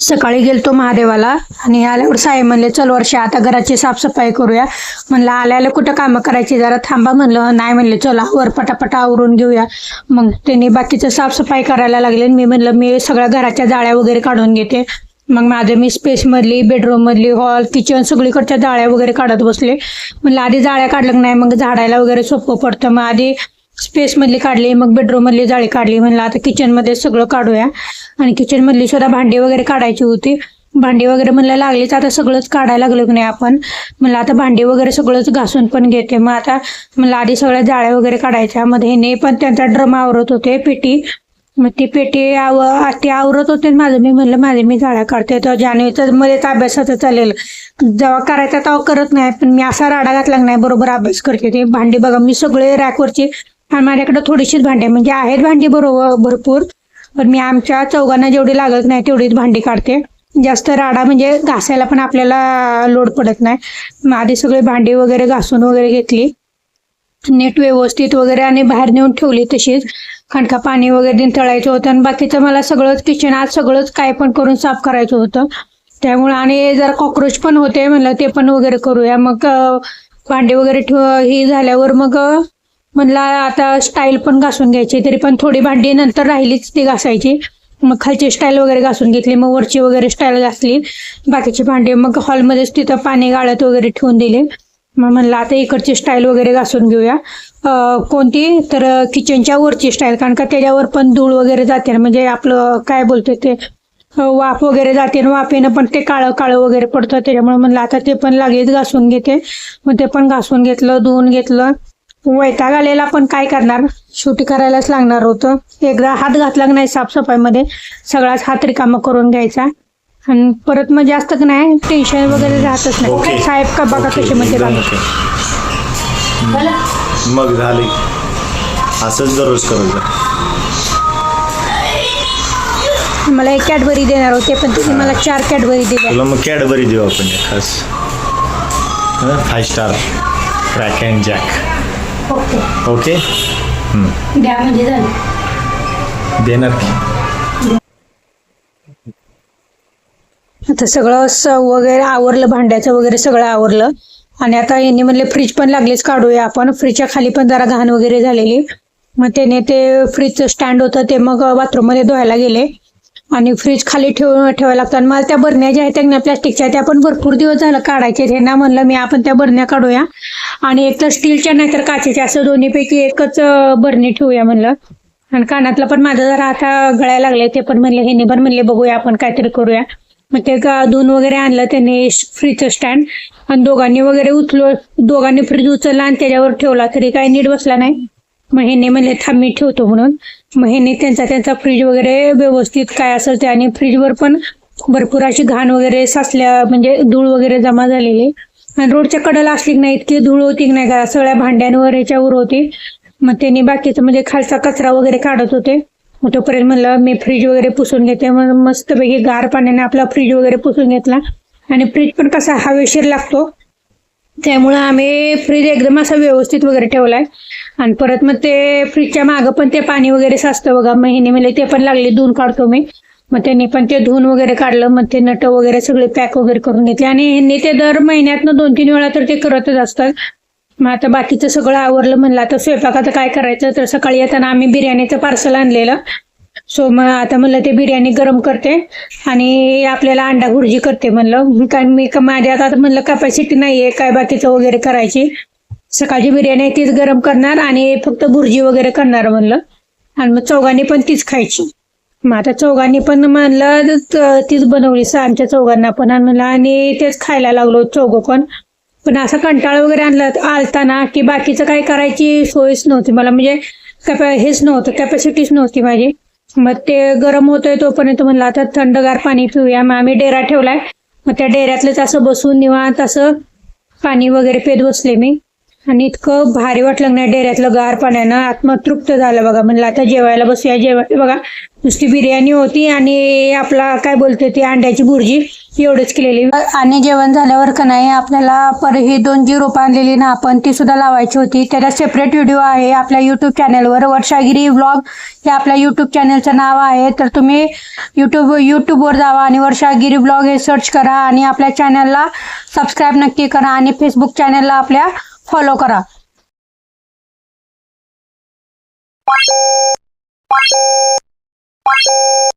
सकाळी गेलतो महादेवाला आणि आल्यावर साहेब म्हणले चल वर्ष आता घराची साफसफाई करूया. म्हणलं आल्याला कुठं कामं करायची? जरा थांबा म्हणलं. नाही म्हणले चला वर पटापटा आवरून घेऊया. मग त्यांनी बाकीचं साफसफाई करायला लागले मी म्हणलं मी सगळ्या घराच्या जाळ्या वगैरे काढून घेते. मग माझं मी स्पेसमधली बेडरूममधली हॉल किचन सगळीकडच्या जाळ्या वगैरे काढत बसले. म्हणलं आधी जाळ्या काढलं की नाही? मग झाडायला वगैरे सोपं पडतं. मग आधी स्पेस मधली काढली मग बेडरूम मधली जाळी काढली म्हणलं आता किचनमध्ये सगळं काढूया. आणि किचन मधली सुद्धा भांडी वगैरे काढायची होती. भांडी वगैरे म्हणलं लागलीच आता सगळंच काढायला लागलो की नाही आपण. म्हणलं आता भांडी वगैरे सगळंच घासून पण घेते. मग आता म्हणलं आधी सगळ्या जाळ्या वगैरे काढायच्या. मध्ये ने पण त्यांचा ड्रम आवरत होते पेटी. मग ती पेटी आव ते आवरत होते माझं मी म्हणलं माझे मी जाळ्या काढते. तर जानेवारीचं मध्येच अभ्यासाचं चालेल जेव्हा करायचा तेव्हा करत नाही पण मी असा राडा घातला नाही बरोबर अभ्यास करते. ते भांडी बघा मी सगळे रॅकवरची आणि माझ्याकडे थोडीशीच भांडी म्हणजे आहेत भांडी बरोबर भरपूर पण मी आमच्या चौघांना जेवढी लागत नाही तेवढीच भांडी काढते. जास्त राडा म्हणजे घासायला पण आपल्याला लोड पडत नाही. आधी सगळी भांडी वगैरे घासून वगैरे घेतली. नीट व्यवस्थित वगैरे आणि बाहेर नेऊन ठेवली तशीच. खणका पाणी वगैरे दिन तळायचं होतं आणि बाकीचं मला सगळंच किचन आज सगळंच काय पण करून साफ करायचं होतं. त्यामुळे आणि जरा कॉक्रोच पण होते म्हणलं ते पण वगैरे करूया. मग भांडी वगैरे ठेव ही झाल्यावर मग म्हणला आता स्टाईल पण घासून घ्यायची तरी पण थोडी भांडी नंतर राहिलीच ती घासायची. मग खालची स्टाईल वगैरे घासून घेतली मग वरची वगैरे स्टाईल घासली. बाकीची भांडी मग हॉलमध्येच तिथं पाणी गाळत वगैरे ठेवून दिले. मग म्हणलं आता इकडची स्टाईल वगैरे घासून घेऊया. कोणती? तर किचनच्या वरची स्टाईल कारण का त्याच्यावर पण धूळ वगैरे जाते. ना म्हणजे आपलं काय बोलते ते? वाफ वगैरे जाते ना वाफेनं पण ते काळं काळं वगैरे पडतं. त्याच्यामुळे म्हणलं आता ते पण लागेच घासून घेते. मग ते पण घासून घेतलं धुवून घेतलं. वैताग आलेला पण काय करणार? शेवटी करायलाच लागणार होतं. एकदा हात घातला की नाही साफसफाईमध्ये सगळाच हात रिकामा करून घ्यायचा. आणि परत मग जास्त का नाही टेन्शन वगैरे राहतच. नाही. साहेब का बघा ओके, कसे मध्ये एकदम. मग झाले. असंच दररोज करत जा मला एक कॅडबरी देणार होते पण तुम्ही मला चार कॅडबरी दिल्या. तुला मग कॅडबरी देऊ आपण एक खास. Five star crack and jack okay? Okay द्या म्हणजे झालं. देणार की? आता सगळं स वगैरे आवरलं भांड्याचं वगैरे सगळं आवरलं. आणि आता यांनी म्हणले फ्रीज पण लागलीच काढूया आपण. फ्रीजच्या खाली पण जरा घाण वगैरे झालेली. मग त्याने ते फ्रीजचं स्टँड होतं ते मग बाथरूममध्ये धुवायला गेले. आणि फ्रीज खाली ठेवून ठेवायला लागतं. आणि मला त्या बरण्या ज्या आहेत त्या ना प्लॅस्टिकच्या त्या पण भरपूर दिवस झालं काढायचे हे ना म्हणलं मी आपण त्या बरण्या काढूया. आणि एक तर स्टीलच्या नाही तर काचेच्या असं दोन्हीपैकी एकच बरणी ठेवूया म्हणलं. आणि कानातलं पण माझं जरा आता गळायला लागले ते पण म्हणले हे पण म्हणले बघूया आपण काहीतरी करूया. मग ते का वगैरे आणलं त्यांनी फ्रीजचं स्टँड आणि दोघांनी वगैरे उचलो दोघांनी फ्रीज उचलला आणि त्याच्यावर ठेवला तरी काही नीट बसला नाही. मग हे म्हणले थांब मी ठेवतो म्हणून. मग ह्यांनी त्यांचा त्यांचा फ्रीज वगैरे व्यवस्थित काय असेल ते आणि फ्रीजवर पण भरपूर अशी घाण वगैरे साचल्या म्हणजे धूळ वगैरे जमा झालेली. आणि रोडच्या कडेला असली की नाही इतकी धूळ होती की नाही का सगळ्या भांड्यांवर याच्यावर होती. मग त्यांनी बाकीचं म्हणजे खालचा कचरा वगैरे काढत होते. मग तोपर्यंत म्हणलं मी फ्रीज वगैरे पुसून घेते. मग मस्तपैकी गार पाण्याने आपला फ्रीज वगैरे पुसून घेतला. आणि फ्रीज पण कसा हवेशीर लागतो. त्यामुळं आम्ही फ्रीज एकदम असा व्यवस्थित वगैरे ठेवलाय. आणि परत मग ते फ्रीजच्या मागं पण ते पाणी वगैरे साचतं बघा. महिने मिळेल ते पण लागले धुवून काढतो मी. मग त्यांनी पण ते धुवून वगैरे काढलं. मग ते नट वगैरे सगळे पॅक वगैरे करून घेतले. आणि ह्यांनी ते दर महिन्यातनं दोन तीन वेळा तर ते करतच असतात. मग आता बाकीचं सगळं आवरलं म्हणलं आता स्वयंपाक आता काय करायचं? तर सकाळी येताना आम्ही बिर्याणीचं पार्सल आणलेलं. सो मग आता म्हणलं ते बिर्याणी गरम करते आणि आपल्याला अंडा गुर्जी करते म्हणलं. कारण मी का- माझ्या आता म्हणलं कॅपॅसिटी नाहीये काय बाकीचं वगैरे करायची. सकाळची बिर्याणी आहे तीच गरम करणार आणि फक्त भुर्जी वगैरे करणार म्हणलं. आणि मग चौघांनी पण तीच खायची. मग आता चौघांनी पण म्हणलं तीच बनवली स- आमच्या चौघांना पण. आणि म्हणलं आणि तेच खायला लागलो चौघं पण. पण असा कंटाळा वगैरे आणला आलताना की बाकीचं काय करायची सोयच नव्हती. मला म्हणजे कॅपॅ हेच नव्हतं कॅपॅसिटीच नव्हती माझी. मग ते गरम होतोय तोपर्यंत म्हणलं आता थंडगार पाणी पिऊया. मग आम्ही डेरा ठेवलाय. मग त्या डेऱ्यातलंच असं बसून निवांत असं पाणी वगैरे पेत बसले मी. आणि इतकं भारी वाटलं नाही डेऱ्यातलं गार पाण्यानं. आत्मतृप्त झालं बघा. म्हणलं आता जेवायला बसूया. जेवाय बघा नुसती बिर्याणी होती आणि आपला काय बोलते ती अंड्याची भुर्जी एवढंच केलेली. आणि जेवण झाल्यावर का नाही आपल्याला पर ही दोन जी रोपं आणलेली ना आपण ती सुद्धा लावायची होती. त्याचा सेपरेट व्हिडिओ आहे आपल्या युट्यूब चॅनलवर वर्षागिरी व्लॉग हे आपल्या युट्यूब चॅनलचं नाव आहे. तर तुम्ही युट्यूब युट्यूबवर जावा आणि वर्षागिरी ब्लॉग हे सर्च करा आणि आपल्या चॅनलला सबस्क्राईब नक्की करा आणि फेसबुक चॅनलला आपल्या फॉलो करा Bye.